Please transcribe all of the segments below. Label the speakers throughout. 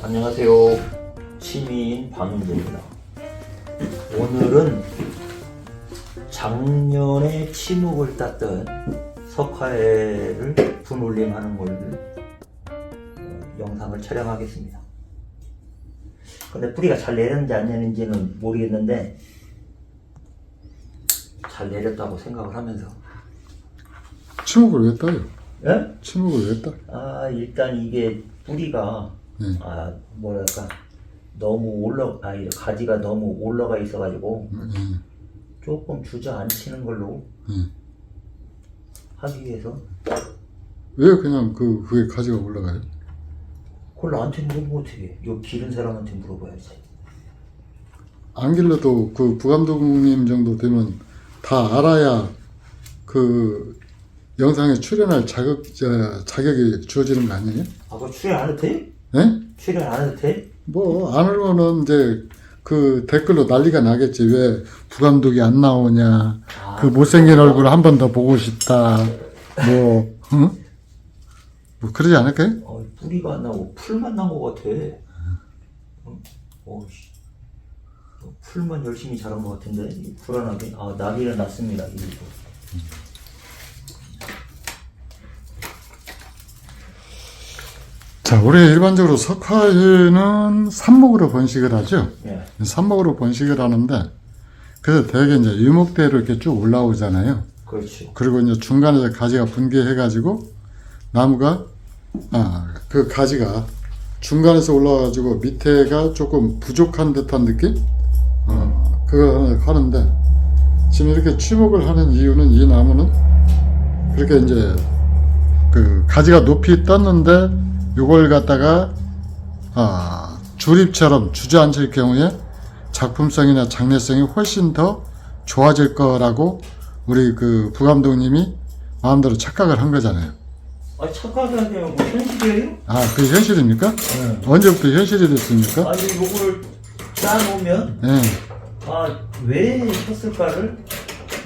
Speaker 1: 안녕하세요. 시민 방윤재입니다. 오늘은 작년에 치묵을 땄던 석화애를 분올림하는 걸 어, 영상을 촬영하겠습니다. 근데 뿌리가 잘 내렸는지 안 내렸는지는 모르겠는데 잘 내렸다고 생각을 하면서
Speaker 2: 치목을 왜 따요?
Speaker 1: 예?
Speaker 2: 치목을 왜 따?
Speaker 1: 아 일단 이게 뿌리가
Speaker 2: 네.
Speaker 1: 아 뭐랄까 너무 올라 아이 가지가 너무 올라가 있어가지고
Speaker 2: 네.
Speaker 1: 조금 주저앉히는 걸로
Speaker 2: 네.
Speaker 1: 하기 위해서
Speaker 2: 왜 그냥 그 그게 가지가 올라가요?
Speaker 1: 그걸 나한테 물어보면 어떻게 요 기른 사람한테 물어봐야지
Speaker 2: 안 길러도 그 부감독님 정도 되면 다 알아야 그 영상에 출연할 자격 자, 자격이 주어지는 거 아니에요?
Speaker 1: 아 그거 출연 안 해도 돼?
Speaker 2: 예?
Speaker 1: 출연 안 해도 돼?
Speaker 2: 뭐 안 하면은 이제 그 댓글로 난리가 나겠지 왜 부감독이 안 나오냐
Speaker 1: 아,
Speaker 2: 그 못생긴 얼굴 한 번 더 보고 싶다 뭐 응? 뭐 그러지 않을까요?
Speaker 1: 어, 뿌리가 안 나고 풀만 난 것 같아 어, 어이씨 어, 풀만 열심히 자란 것 같은데 이 불안하게 아 나비는 났습니다 이거
Speaker 2: 자, 우리 일반적으로 석화에는 삽목으로 번식을 하죠.
Speaker 1: 예
Speaker 2: 삽목으로 번식을 하는데, 그래서 대개 이제 유목대로 이렇게 쭉 올라오잖아요.
Speaker 1: 그렇죠
Speaker 2: 그리고 이제 중간에 가지가 분개해가지고, 나무가, 아, 그 가지가 중간에서 올라와가지고 밑에가 조금 부족한 듯한 느낌? 어, 그거 하는데, 지금 이렇게 취목을 하는 이유는 이 나무는 그렇게 이제 그 가지가 높이 떴는데 요걸 갖다가 아, 주립처럼 주저앉을 경우에 작품성이나 장래성이 훨씬 더 좋아질 거라고 우리 그 부감독님이 마음대로 착각을 한 거잖아요.
Speaker 1: 아 착각이 아니라 뭐 현실이에요?
Speaker 2: 아, 그게 현실입니까?
Speaker 1: 네.
Speaker 2: 언제부터 현실이 됐습니까?
Speaker 1: 아니 요거를 짜놓으면
Speaker 2: 예.
Speaker 1: 아왜 했을까를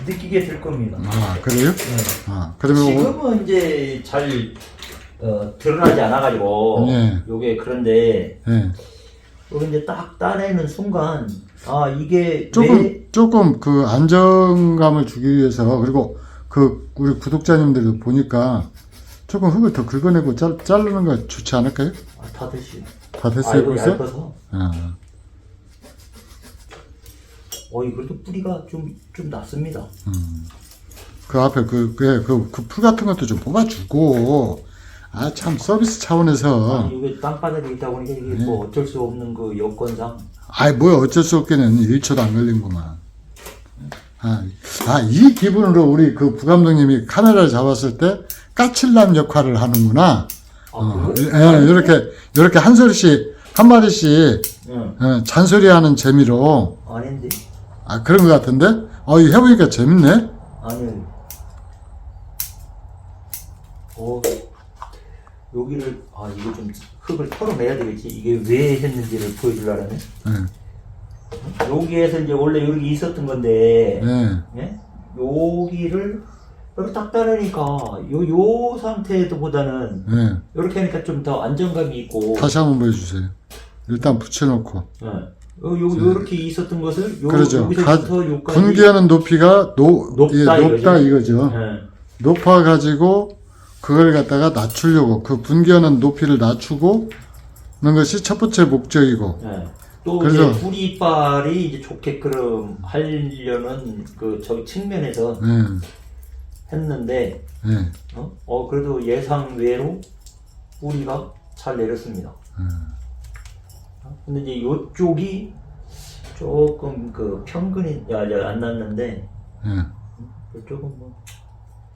Speaker 1: 느끼게 될 겁니다.
Speaker 2: 아, 그래요?
Speaker 1: 네.
Speaker 2: 아, 그러면 오-
Speaker 1: 지금은 이제 잘 어, 드러나지 않아가지고
Speaker 2: 네.
Speaker 1: 요게 그런데
Speaker 2: 예.
Speaker 1: 요거 이제 딱 따내는 순간 아 이게
Speaker 2: 조금
Speaker 1: 왜
Speaker 2: 조금 그 안정감을 주기 위해서 그리고 그 우리 구독자님들도 보니까 조금 흙을 더 긁어내고 잘, 자르는 거 좋지 않을까요?
Speaker 1: 아, 다 됐어요. 다아
Speaker 2: 됐어요
Speaker 1: 이거
Speaker 2: 벌써?
Speaker 1: 얇아서
Speaker 2: 아,
Speaker 1: 어이 그래도 뿌리가 좀 좀 났습니다.
Speaker 2: 그 앞에 그, 그, 그, 그풀 같은 것도 좀 뽑아주고 아 참 서비스 차원에서.
Speaker 1: 아니 이게 땅바닥에 있다 보니까 이게
Speaker 2: 네.
Speaker 1: 뭐 어쩔 수 없는 그 여건상?
Speaker 2: 아이 뭐야 어쩔 수 없게는 1초도 안 걸린구만. 아, 아, 이 기분으로 우리 그 부감독님이 카메라를 잡았을 때 까칠남 역할을 하는구나.
Speaker 1: 아
Speaker 2: 어? 예, 이렇게 이렇게 한 소리씩 한 마디씩
Speaker 1: 응
Speaker 2: 어, 잔소리하는 재미로.
Speaker 1: 아닌데?
Speaker 2: 아 그런 것 같은데? 어 이거 해보니까 재밌네.
Speaker 1: 아니. 어 여기를 아 이거 좀 흙을 털어내야 되겠지 이게 왜 했는지를 보여주려면
Speaker 2: 예,
Speaker 1: 여기에서 이제 원래 여기 있었던 건데
Speaker 2: 예.
Speaker 1: 예? 여기를 여기 딱 따르니까 요, 요 상태보다는
Speaker 2: 예.
Speaker 1: 이렇게 하니까 좀 더 안정감이 있고
Speaker 2: 다시 한번 보여주세요 일단 붙여놓고
Speaker 1: 예. 요, 요, 요렇게 있었던 것을 요,
Speaker 2: 그러죠
Speaker 1: 여기서부터 요까지
Speaker 2: 분기하는 높이가 노,
Speaker 1: 높다
Speaker 2: 예, 높다
Speaker 1: 이거죠?
Speaker 2: 이거죠
Speaker 1: 예.
Speaker 2: 높아가지고 그걸 갖다가 낮추려고 그 분기하는 높이를 낮추고 는 것이 첫 번째 목적이고
Speaker 1: 예. 또
Speaker 2: 그래서-
Speaker 1: 이제 뿌리 이빨이 이제 좋게끔 하려는 그 저기 측면에서
Speaker 2: 예,
Speaker 1: 했는데
Speaker 2: 예.
Speaker 1: 어? 어, 그래도 예상 외로 뿌리가 잘 내렸습니다. 어? 근데 이제 요쪽이 조금 그 평균이 야, 야, 안 났는데
Speaker 2: 예.
Speaker 1: 요쪽은 뭐또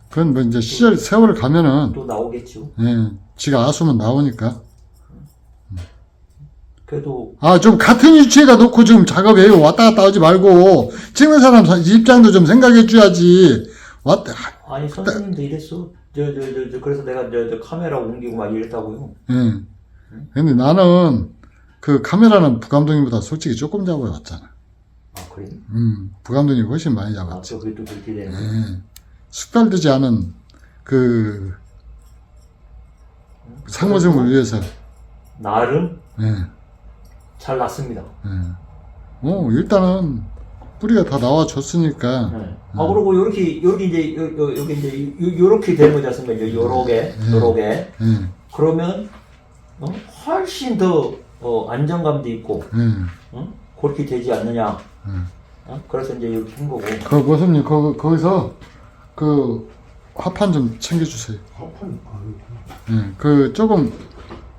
Speaker 2: 그건 뭐 이제 시절 세월을 가면은
Speaker 1: 나오겠죠.
Speaker 2: 예, 지가 아수면 나오니까
Speaker 1: 그래도
Speaker 2: 아 좀 같은 위치에다 놓고 지금 작업해요 왔다 갔다 하지 말고 찍는 사람 입장도 좀 생각해 줘야지 왔다
Speaker 1: 아니 선생님도 이랬어. 저 저 저 저 그래서 내가 저, 저 카메라 옮기고 막 이랬다고요.
Speaker 2: 예. 근데 나는 그 카메라는 부감독님보다 솔직히 조금 잡아왔잖아
Speaker 1: 아 그래?
Speaker 2: 음 부감독님이 훨씬 많이
Speaker 1: 아
Speaker 2: 잡았지
Speaker 1: 저 그게 또 그렇게 되는.
Speaker 2: 예. 숙달되지 않은 그 상모점을 위해서
Speaker 1: 나름
Speaker 2: 예.
Speaker 1: 잘 났습니다.
Speaker 2: 예. 어, 일단은 뿌리가 다 나와줬으니까
Speaker 1: 네. 아 그리고 요렇게 요렇게 이제 요, 요, 여기 이제 요, 요렇게 되는 거지 않습니까? 이제 요렇게 요렇게
Speaker 2: 예.
Speaker 1: 그러면 어? 훨씬 더 어, 안정감도 있고
Speaker 2: 예.
Speaker 1: 어? 그렇게 되지 않느냐?
Speaker 2: 음.
Speaker 1: 어? 그래서 이제 이렇게 한 거고.
Speaker 2: 그 모습님 거, 거기서 그 화판 좀 챙겨주세요.
Speaker 3: 합판 아유,
Speaker 2: 예. 그 조금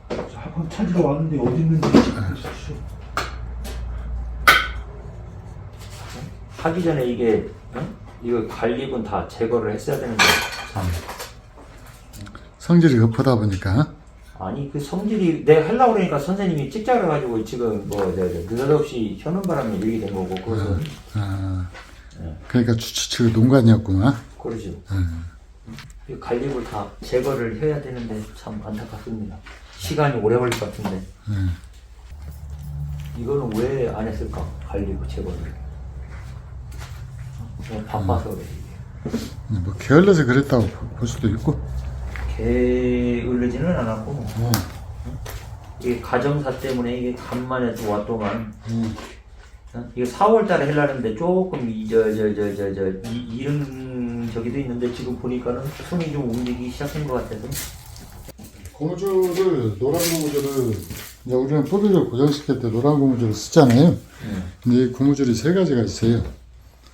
Speaker 3: 합판 찾으러 왔는데 어디 있는지 모르겠어.
Speaker 1: 하기 전에 이게 어? 이거 관리분 다 제거를 했어야 되는데 참.
Speaker 2: 성질이 급하다 보니까
Speaker 1: 아니 그 성질이 내가 하려고 그러니까 선생님이 찍자 그래가지고 지금 뭐 저, 저, 느닷없이 켜는 바람에 이렇게 된 거고 그것은
Speaker 2: 아,
Speaker 1: 네.
Speaker 2: 그러니까 주치측 농간이었구나.
Speaker 1: 그러죠.
Speaker 2: 음.
Speaker 1: 이 관리를 다 제거를 해야 되는데 참 안타깝습니다. 시간이 오래 걸릴 것 같은데
Speaker 2: 음.
Speaker 1: 이거는 왜 안 했을까? 관리부 제거를. 어, 바빠서 그래. 이게.
Speaker 2: 뭐 게을러서 그랬다고 볼 수도 있고.
Speaker 1: 게을르지는 않았고 이게 가정사 때문에 이게 간만에 또왔 동안 어? 이게 4월달에 하려는데 조금 이 저 저 저 저저 이른 저기도 있는데 지금 보니까는 손이 좀 움직이기 시작한 것 같아서
Speaker 2: 고무줄을 노란 고무줄을 이제 우리는 뿌리를 고정시킬 때 노란 고무줄을 쓰잖아요. 근데 이 고무줄이 세 가지가 있어요.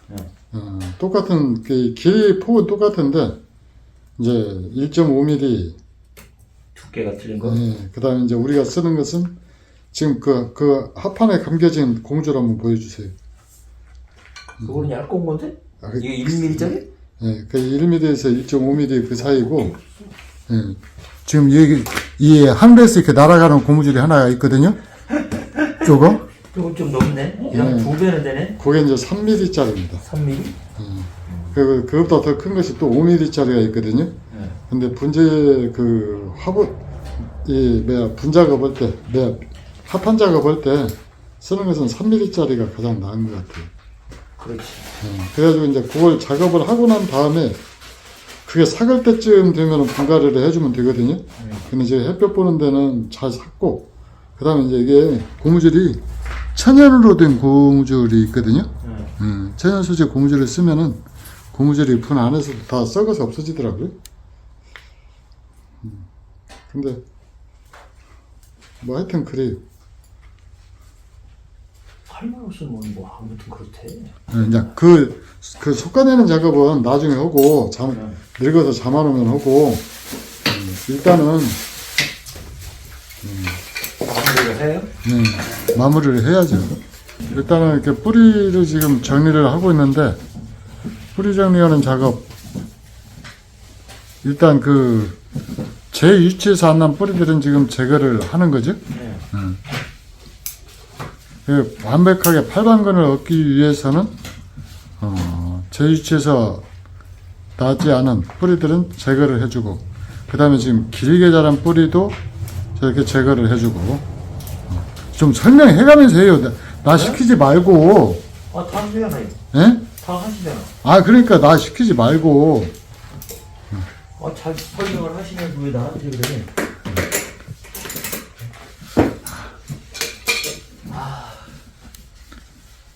Speaker 1: 네.
Speaker 2: 어, 똑같은 그 길이 폭은 똑같은데 이제 1.5mm
Speaker 1: 두께가 틀린 거.
Speaker 2: 예, 그다음에 이제 우리가 쓰는 것은 지금 그, 그 합판에 감겨진 고무줄 한번 보여주세요.
Speaker 1: 그거는 얇은 건데?
Speaker 2: 아, 그-
Speaker 1: 이게 1mm짜리?
Speaker 2: 예, 그 1mm에서 1.5mm 그 사이고, 예, 지금 여기, 이 하늘에서 이렇게 날아가는 고무줄이 하나 있거든요? 요거?
Speaker 1: 조금 좀 넘네? 이랑
Speaker 2: 네.
Speaker 1: 두 배는 되네?
Speaker 2: 그게 이제 3mm짜리입니다.
Speaker 1: 3mm?
Speaker 2: 그, 그것보다 더 큰 것이 또 5mm짜리가 있거든요?
Speaker 1: 네.
Speaker 2: 근데 분재 그 화분, 이, 뭐야, 분작업 할 때, 뭐야, 합판 작업할 때 쓰는 것은 3mm짜리가 가장 나은 것 같아요.
Speaker 1: 그렇지.
Speaker 2: 어, 그래가지고 이제 그걸 작업을 하고 난 다음에 그게 삭을 때쯤 되면 분갈이를 해주면 되거든요. 근데 이제 햇볕 보는 데는 잘 삭고, 그 다음에 이제 이게 고무줄이 천연으로 된 고무줄이 있거든요.
Speaker 1: 네.
Speaker 2: 음, 천연 소재 고무줄을 쓰면은 고무줄이 분 안에서도 다 썩어서 없어지더라고요. 음, 근데 뭐 하여튼 그래요.
Speaker 1: 팔만 없으면 뭐 아무튼 그렇대.
Speaker 2: 어, 이제 그, 그 솎아내는 작업은 나중에 하고, 잠,
Speaker 1: 네.
Speaker 2: 늙어서 잠 안 오면 하고, 음, 일단은,
Speaker 1: 마무리를 해요?
Speaker 2: 음, 마무리를 해야죠. 일단은 이렇게 뿌리를 지금 정리를 하고 있는데, 뿌리 정리하는 작업, 일단 그, 제 위치에서 안 난 뿌리들은 지금 제거를 하는 거죠.
Speaker 1: 네.
Speaker 2: 그 완벽하게 팔방근을 얻기 위해서는 어, 제 위치에서 나지 않은 뿌리들은 제거를 해주고 그 다음에 지금 길게 자란 뿌리도 저렇게 제거를 해주고 어, 좀 설명해가면서 해요 나, 나 시키지 말고
Speaker 1: 아, 다 하시잖아요.
Speaker 2: 예?
Speaker 1: 다 하시잖아.
Speaker 2: 아 그러니까 나 시키지 말고
Speaker 1: 아, 잘 설명을 하시면서 왜 나한테 그래?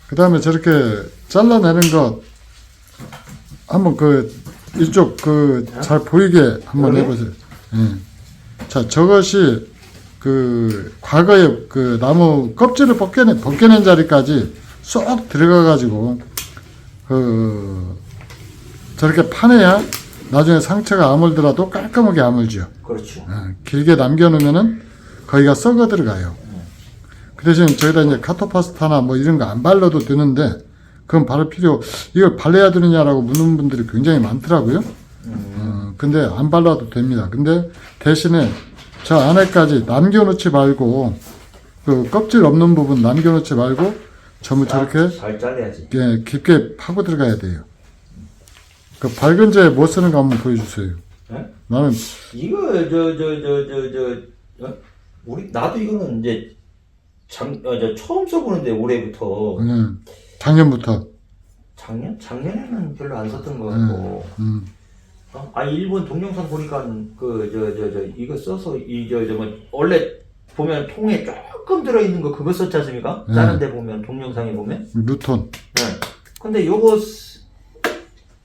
Speaker 2: 그 다음에 저렇게 잘라내는 것 한번 그 이쪽 그 잘 보이게 한번? 해보세요. 예. 자 저것이 그 과거에 그 나무 껍질을 벗겨내 벗겨낸 자리까지 쏙 들어가 가지고 그 저렇게 파내야 나중에 상처가 아물더라도 깔끔하게 아물죠.
Speaker 1: 그렇죠.
Speaker 2: 어, 길게 남겨놓으면은 거기가 썩어 들어가요. 그 대신 저기다 이제 카토파스타나 뭐 이런 거 안 발라도 되는데 그건 바를 필요 이걸 발라야 되느냐라고 묻는 분들이 굉장히 많더라고요. 어, 근데 안 발라도 됩니다. 근데 대신에 저 안에까지 남겨놓지 말고 그 껍질 없는 부분 남겨놓지 말고 전부 저렇게
Speaker 1: 잘 잘라야지.
Speaker 2: 예, 깊게 파고 들어가야 돼요. 그 밝은제 뭐 쓰는 거 한번 보여주세요.
Speaker 1: 네?
Speaker 2: 나는
Speaker 1: 이거 저 저 저 저저 어? 우리 나도 이거는 이제 장, 어, 저 처음 써보는데 올해부터
Speaker 2: 음, 작년부터
Speaker 1: 작년 작년에는 별로 안 썼던 것 같고
Speaker 2: 음,
Speaker 1: 어? 아 일본 동영상 보니까 그 저 저 저 이거 써서 이저저 뭐 원래 보면 통에 조금 들어있는 거 그거 썼지 않습니까?
Speaker 2: 네.
Speaker 1: 다른 데 보면 동영상에 보면
Speaker 2: 루톤.
Speaker 1: 네. 근데 요거 쓰-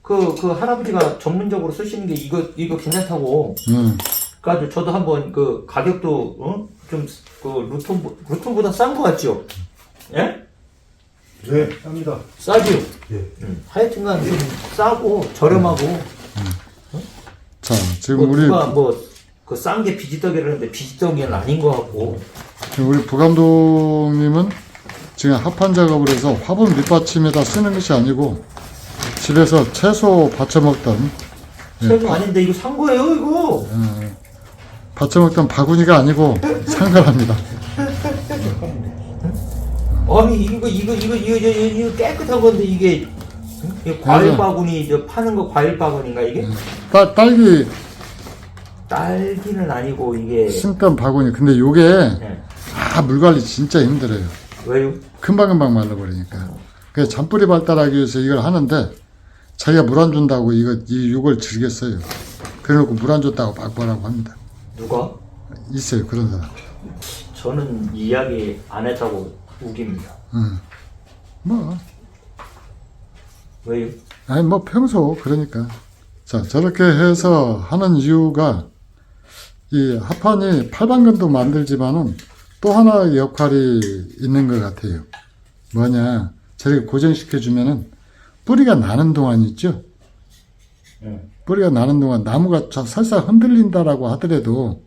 Speaker 1: 그, 그 할아버지가 전문적으로 쓰시는 게 이거 이거 괜찮다고
Speaker 2: 음.
Speaker 1: 그래가지고 저도 한번 그 가격도 어? 좀 그 루톤 루톤보다 싼 거 같죠? 예?
Speaker 3: 네, 쌉니다.
Speaker 1: 싸죠?
Speaker 3: 예.
Speaker 1: 음. 하여튼간 좀 싸고 저렴하고
Speaker 2: 자, 지금
Speaker 1: 뭐
Speaker 2: 우리
Speaker 1: 누가 뭐 그 싼 게 비지떡이라는데 비지떡이는 아닌 것 같고
Speaker 2: 우리 부감독님은 지금 합판 작업을 해서 화분 밑받침에다 쓰는 것이 아니고 집에서 채소 받쳐 먹던
Speaker 1: 세금 아닌데 이거 산 거예요 이거
Speaker 2: 받쳐 먹던 바구니가 아니고 상관합니다.
Speaker 1: 아니 이거 이거 이거 이거 이거, 이거 깨끗한 건데 이게 응? 이거 과일
Speaker 2: 맞아.
Speaker 1: 바구니 저 파는 거 과일 바구니인가 이게
Speaker 2: 딸, 딸기
Speaker 1: 딸기는 아니고 이게
Speaker 2: 심던 바구니. 근데 요게
Speaker 1: 예.
Speaker 2: 아, 물 관리 진짜 힘들어요.
Speaker 1: 왜요?
Speaker 2: 금방금방 말라버리니까. 그래서 잔뿌리 발달하기 위해서 이걸 하는데 자기가 물 안 준다고 이거 이 욕을 즐겼어요. 그래놓고 물 안 줬다고 막 뭐라고 합니다.
Speaker 1: 누가?
Speaker 2: 있어요 그런 사람.
Speaker 1: 저는 이야기 안 했다고 우깁니다.
Speaker 2: 응. 뭐
Speaker 1: 왜요?
Speaker 2: 아니 뭐 평소 그러니까 자 저렇게 해서 하는 이유가 이 합판이 팔방근도 만들지만은 또 하나의 역할이 있는 것 같아요. 뭐냐 저렇게 고정시켜 주면은 뿌리가 나는 동안 있죠.
Speaker 1: 응.
Speaker 2: 뿌리가 나는 동안 나무가 자- 살짝 흔들린다라고 하더라도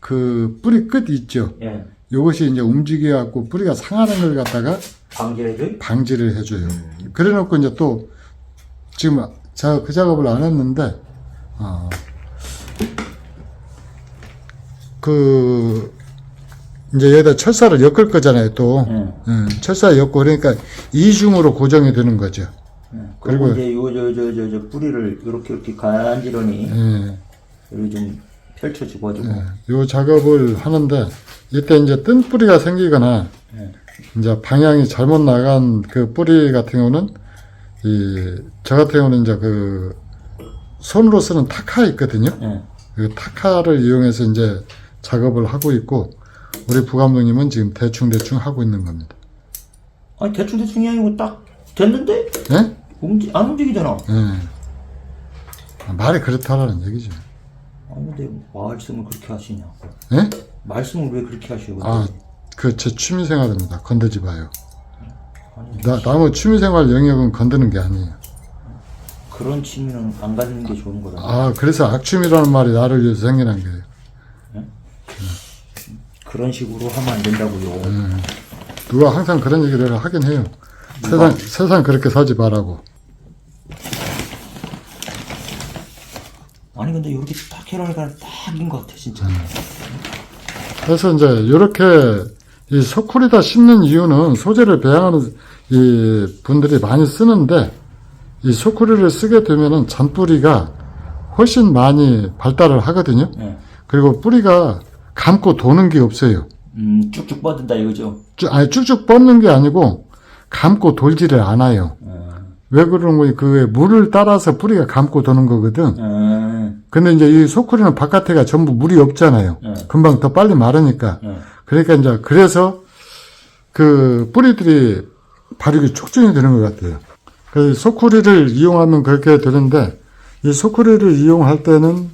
Speaker 2: 그 뿌리 끝 있죠.
Speaker 1: 예.
Speaker 2: 이것이 이제 움직여 갖고 뿌리가 상하는 걸 갖다가
Speaker 1: 방지해줘?
Speaker 2: 방지를 해줘요. 그래 놓고 이제 또 지금 제가 그 작업을 안 했는데 어, 그 이제 여기다 철사를 엮을 거잖아요 또
Speaker 1: 응.
Speaker 2: 음, 철사 엮고 그러니까 이중으로 고정이 되는 거죠.
Speaker 1: 그리고
Speaker 2: 그리고-
Speaker 1: 이제 요저저 저 저 뿌리를 이렇게 이렇게 간지런히
Speaker 2: 예,
Speaker 1: 여기 좀 펼쳐주고 가지고
Speaker 2: 요 작업을 하는데 이때 이제 뜬 뿌리가 생기거나
Speaker 1: 예.
Speaker 2: 이제 방향이 잘못 나간 그 뿌리 같은 경우는 이 저 같은 경우는 이제 그 손으로 쓰는 타카 있거든요.
Speaker 1: 예.
Speaker 2: 그 타카를 이용해서 이제 작업을 하고 있고 우리 부감독님은 지금 대충 대충 하고 있는 겁니다.
Speaker 1: 아니 대충 대충이 아니고 딱 됐는데
Speaker 2: 예?
Speaker 1: 움직 안 움직이잖아.
Speaker 2: 예. 아, 말이 그렇다라는 얘기죠.
Speaker 1: 아니 근데 말씀을 그렇게 하시냐?
Speaker 2: 예?
Speaker 1: 말씀을 왜 그렇게 하시고?
Speaker 2: 아, 그 제 취미 생활입니다. 건드지 마요.
Speaker 1: 아니,
Speaker 2: 나, 나무 취미 생활 영역은 건드는 게 아니에요.
Speaker 1: 그런 취미는 안 갖는 게 좋은 거다.
Speaker 2: 아, 그래서 악취미라는 말이 나를 위해서 생겨난 거예요.
Speaker 1: 그런 식으로 하면 안 된다고요.
Speaker 2: 누가 항상 그런 얘기를 하긴 해요. 세상, 세상 그렇게 살지 말라고.
Speaker 1: 아니 근데 이렇게 딱 해라니까 딱인 것 같아 진짜.
Speaker 2: 그래서 이제 이렇게 이 소쿠리다 심는 이유는 소재를 배양하는 이 분들이 많이 쓰는데 이 소쿠리를 쓰게 되면은 잔뿌리가 훨씬 많이 발달을 하거든요.
Speaker 1: 예.
Speaker 2: 그리고 뿌리가 감고 도는 게 없어요.
Speaker 1: 음 쭉쭉 뻗은다 이거죠.
Speaker 2: 쭉, 아니 쭉쭉 뻗는 게 아니고 감고 돌지를 않아요.
Speaker 1: 예.
Speaker 2: 왜 그런 거니? 그 물을 따라서 뿌리가 감고 도는 거거든.
Speaker 1: 예.
Speaker 2: 근데 이제 이 소쿠리는 바깥에가 전부 물이 없잖아요.
Speaker 1: 예.
Speaker 2: 금방 더 빨리 마르니까.
Speaker 1: 예.
Speaker 2: 그러니까 이제 그래서 그 뿌리들이 발육이 촉진이 되는 것 같아요. 그 소쿠리를 이용하면 그렇게 되는데 이 소쿠리를 이용할 때는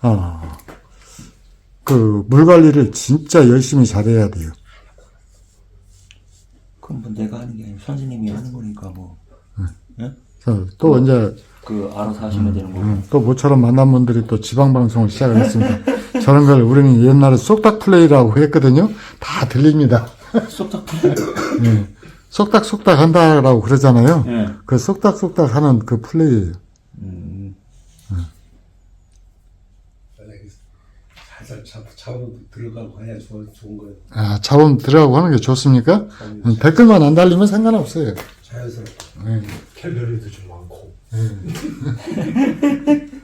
Speaker 2: 아, 그물 관리를 진짜 열심히 잘해야 돼요.
Speaker 1: 그럼 뭐 내가 하는 게 아니고 선생님이 하는 거니까 뭐. 예?
Speaker 2: 그래서 또 이제
Speaker 1: 그 알아서 하시면 되는 거고.
Speaker 2: 음, 또 모처럼 만난 분들이 또 지방 방송을 시작을 했습니다. 저런 걸 우리는 옛날에 쏙닥 플레이라고 했거든요. 다 들립니다.
Speaker 1: 쏙딱 풀려.
Speaker 2: 예. 속닥 속닥 한다라고 그러잖아요.
Speaker 1: 예.
Speaker 2: 그 속닥 속닥 하는 그 플레이예요.
Speaker 1: 음.
Speaker 3: 살살 잡, 잡아도 들어가고 해야 좋은, 좋은 거예요.
Speaker 2: 아, 자원 들어가고 하는 게 좋습니까? 음, 댓글만 안 달리면 상관없어요.
Speaker 3: 자연스럽게.
Speaker 2: 예.
Speaker 3: 캘로리도 좀 많고.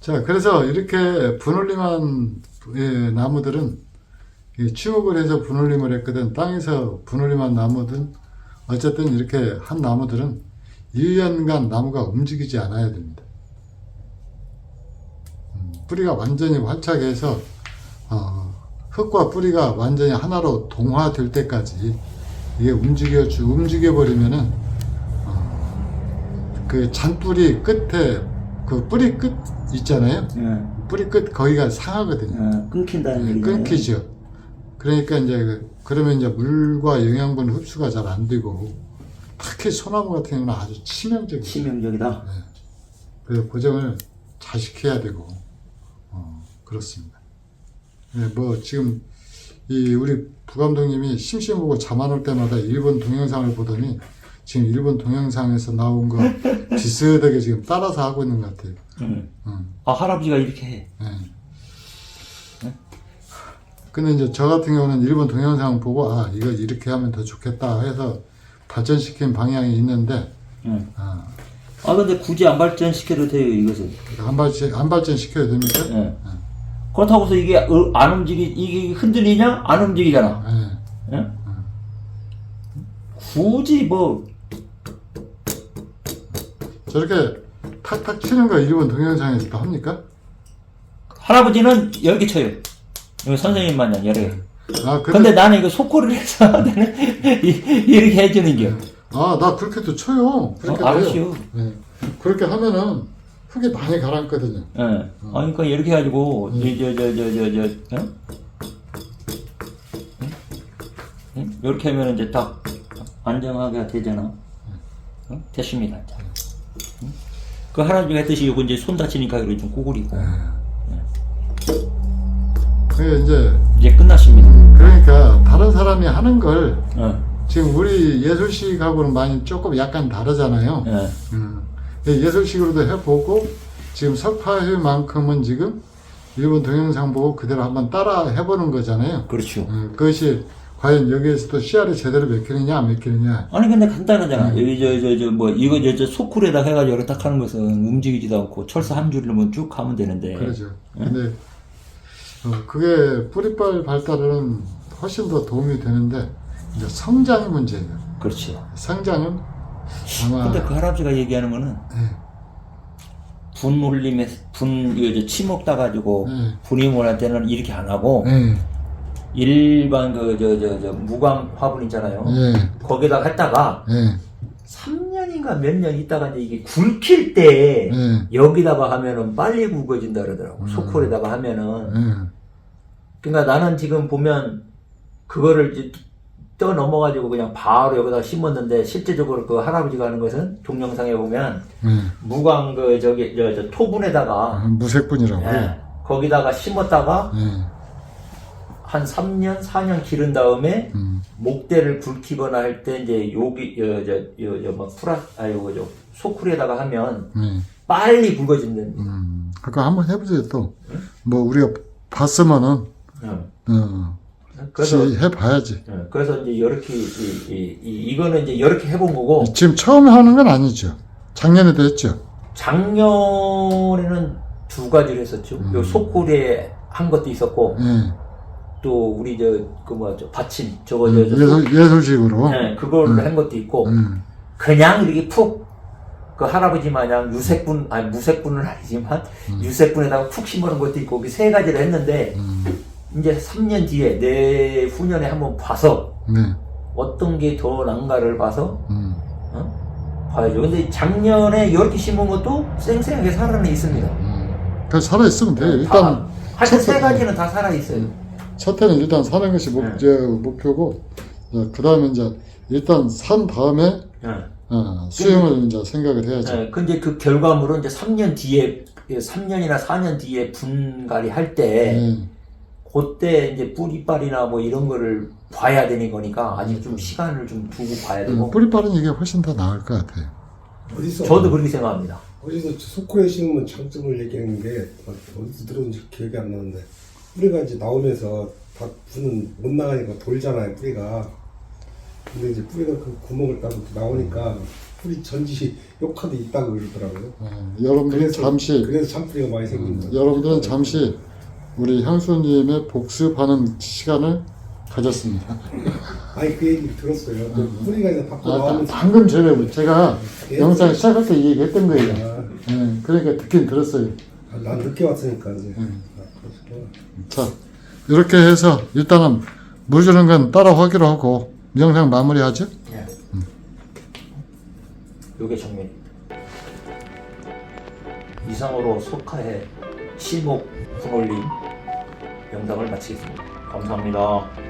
Speaker 2: 자, 그래서 이렇게 분올림한 예, 나무들은 이 취업을 해서 분올림을 했거든. 땅에서 분올림한 나무든 어쨌든 이렇게 한 나무들은 1년간 나무가 움직이지 않아야 됩니다. 음, 뿌리가 완전히 활착해서 어, 흙과 뿌리가 완전히 하나로 동화될 때까지 이게 움직여 주 움직여 버리면은 어, 그 잔뿌리 끝에 그 뿌리 끝 있잖아요.
Speaker 1: 예.
Speaker 2: 뿌리 끝 거기가 상하거든요.
Speaker 1: 예, 끊긴다는 얘기죠.
Speaker 2: 끊기죠. 그러니까 이제 그- 그러면 이제 물과 영양분 흡수가 잘 안 되고 특히 소나무 같은 경우는 아주 치명적이에요.
Speaker 1: 치명적이다.
Speaker 2: 그래서 보정을 잘 시켜야 되고 어, 그렇습니다. 네, 뭐 지금 이 우리 부감독님이 심심 보고 잠 안 올 때마다 일본 동영상을 보더니 지금 일본 동영상에서 나온 거 비슷하게 지금 따라서 하고 있는 것 같아요.
Speaker 1: 음.
Speaker 2: 음.
Speaker 1: 아 할아버지가 이렇게 해.
Speaker 2: 네. 근데 이제 저 같은 경우는 일본 동영상 보고 아 이거 이렇게 하면 더 좋겠다 해서 발전시킨 방향이 있는데
Speaker 1: 음.
Speaker 2: 아,
Speaker 1: 아 근데 굳이 안 발전시켜도 돼요 이것은.
Speaker 2: 한 발전 한 발전 시켜야 됩니까?
Speaker 1: 예. 그렇다고 해서 이게 어, 안 움직이 이게 흔들리냐? 안 움직이잖아.
Speaker 2: 네.
Speaker 1: 예? 굳이 뭐
Speaker 2: 저렇게 탁탁 치는 거 일본 동영상에서 도 합니까?
Speaker 1: 할아버지는 여러 개 쳐요. 이거 선생님 마냥 여러 개.
Speaker 2: 아 근데,
Speaker 1: 근데 나는 이거 속고를 해서 나는 이- 이렇게 해주는 게.
Speaker 2: 아 나 그렇게도 쳐요. 그렇게
Speaker 1: 어, 알았어요.
Speaker 2: 네. 그렇게 하면은 흙이 많이 가라앉거든요.
Speaker 1: 예. 아, 그러니까 이렇게 해가지고,
Speaker 2: 음.
Speaker 1: 저, 저, 저, 저, 저, 저, 어? 응? 응? 이렇게 하면 이제 딱 안정하게 되잖아. 어? 됐습니다. 자. 응? 그 할아버지가 했듯이 이거 이제 손 다치니까 이거 좀 구부리고.
Speaker 2: 그게 이제
Speaker 1: 이제 끝났습니다.
Speaker 2: 그러니까 다른 사람이 하는 걸
Speaker 1: 어,
Speaker 2: 지금 우리 예술식하고는 많이 조금 약간 다르잖아요.
Speaker 1: 예.
Speaker 2: 음. 예술식으로도 해보고 지금 석파회만큼은 지금 일본 동영상 보고 그대로 한번 따라 해보는 거잖아요.
Speaker 1: 그렇죠.
Speaker 2: 음, 그것이 과연 여기에서도 씨알이 제대로 맥히느냐 안 맥히느냐
Speaker 1: 아니 근데 간단하잖아.
Speaker 2: 음.
Speaker 1: 여기 저 저 저 뭐 이거 저, 저 소쿨에다 해가지고 이렇게 딱 하는 것은 움직이지도 않고 철사 한 줄로만 쭉 하면 되는데.
Speaker 2: 그러죠. 근데 어, 그게 뿌리빨 발달은 훨씬 더 도움이 되는데 이제 성장이 문제예요.
Speaker 1: 그렇죠.
Speaker 2: 성장은 아마
Speaker 1: 근데 그 할아버지가 얘기하는 거는
Speaker 2: 네,
Speaker 1: 분 흘림에 분 이거 저 치목 따가지고
Speaker 2: 네.
Speaker 1: 분이 몰할 때는 이렇게 안 하고
Speaker 2: 네,
Speaker 1: 일반 그 저 저 저 무광 화분 있잖아요.
Speaker 2: 예,
Speaker 1: 거기다가 했다가
Speaker 2: 예,
Speaker 1: 3년인가 몇 년 있다가 이제 이게 굵힐 때
Speaker 2: 예,
Speaker 1: 여기다가 하면은 빨리 굵어진다 그러더라고.
Speaker 2: 음.
Speaker 1: 소콜에다가 하면은
Speaker 2: 예.
Speaker 1: 그러니까 나는 지금 보면 그거를 이제 떠 넘어가지고 그냥 바로 여기다 심었는데 실제적으로 그 할아버지가 하는 것은 동영상에 보면
Speaker 2: 예.
Speaker 1: 무광 그 저기 저, 저 토분에다가
Speaker 2: 아, 무색분이라고.
Speaker 1: 예, 거기다가 심었다가
Speaker 2: 예,
Speaker 1: 한 3년 4년 기른 다음에
Speaker 2: 음,
Speaker 1: 목대를 굵히거나 할 때 이제 여기 여저여저뭐 프라 아이고 저 소쿨에다가 하면
Speaker 2: 예.
Speaker 1: 빨리 굵어진는
Speaker 2: 음, 그거 한번 해보세요 또. 뭐 우리가 봤으면은
Speaker 1: 응.
Speaker 2: 어,
Speaker 1: 그래서
Speaker 2: 시- 해봐야지.
Speaker 1: 예, 그래서 이제 이렇게 이, 이, 이, 이 거는 이제 이렇게 해본 거고
Speaker 2: 지금 처음 하는 건 아니죠. 작년에도 했죠.
Speaker 1: 작년에는 두 가지를 했었죠.
Speaker 2: 음.
Speaker 1: 요 소쿨에 한 것도 있었고
Speaker 2: 예.
Speaker 1: 또 우리 저그 뭐죠 받침 저거
Speaker 2: 음,
Speaker 1: 저, 저
Speaker 2: 예술 예술식으로.
Speaker 1: 예, 그걸 한 것도 있고
Speaker 2: 음,
Speaker 1: 그냥 이렇게 푹 그 할아버지 마냥 유색분 아니 무색분은 아니지만 유색분에다가 푹 심어놓은 것도 있고 그 세 가지를 했는데
Speaker 2: 음,
Speaker 1: 이제 3년 뒤에 내 후년에 한번 봐서
Speaker 2: 네.
Speaker 1: 어떤 게 더 난가를 봐서
Speaker 2: 음,
Speaker 1: 어? 봐야죠. 근데 작년에 이렇게 심은 것도 쌩쌩하게 살아는 있습니다.
Speaker 2: 음. 그 살아 있으면 돼요.
Speaker 1: 다,
Speaker 2: 일단
Speaker 1: 하여튼 세
Speaker 2: 첫-
Speaker 1: 가지는 다 살아 있어요.
Speaker 2: 첫 해는 일단 사는 것이 목,
Speaker 1: 네.
Speaker 2: 저, 목표고, 그 다음에 이제 일단 산 다음에
Speaker 1: 예.
Speaker 2: 어, 수영을 이제 생각을 해야죠.
Speaker 1: 예, 근데 그 결과물은 이제 3년 뒤에 3년이나 4년 뒤에 분갈이 할 때
Speaker 2: 네.
Speaker 1: 그때 이제 뿌리빨이나 뭐 이런 거를 봐야 되는 거니까 아직 좀 시간을 좀 두고 봐야 되고
Speaker 2: 음, 뿌리 빠른 이게 훨씬 더 나을 것 같아요.
Speaker 3: 어디서
Speaker 1: 저도 그렇게 생각합니다.
Speaker 3: 어디서 소코에 심으면 장점을 얘기하는 게 어디서 들었는지 기억이 안 나는데 뿌리가 이제 나오면서 다 분은 못 나가니까 돌잖아요 뿌리가 근데 이제 뿌리가 그 구멍을 따고 나오니까 뿌리 전지 효과도 있다고 그러더라고요
Speaker 2: 어, 여러분들은
Speaker 3: 그래서
Speaker 2: 잠시
Speaker 3: 그래서 참뿌리가 많이 생긴다
Speaker 2: 여러분들은 잠시 우리 향수님의 복습하는 시간을 가졌습니다.
Speaker 3: 아니 그 얘기 들었어요 그 뿌리가 이제 밖으로
Speaker 2: 아,
Speaker 3: 나오면서
Speaker 2: 방금 전에 제가
Speaker 3: 예.
Speaker 2: 영상 시작할 때 얘기했던 거예요.
Speaker 3: 아,
Speaker 2: 예, 그러니까 듣긴 들었어요.
Speaker 3: 아, 난 늦게 왔으니까 이제.
Speaker 2: 음.
Speaker 3: 아, 그렇구나.
Speaker 2: 자, 이렇게 해서 일단은 물 주는 건 따라 하기로 하고 영상 마무리하죠.
Speaker 1: 예. 요게 정면입니다. 이상으로 속하의 실목 분 올림 영상을 마치겠습니다. 감사합니다.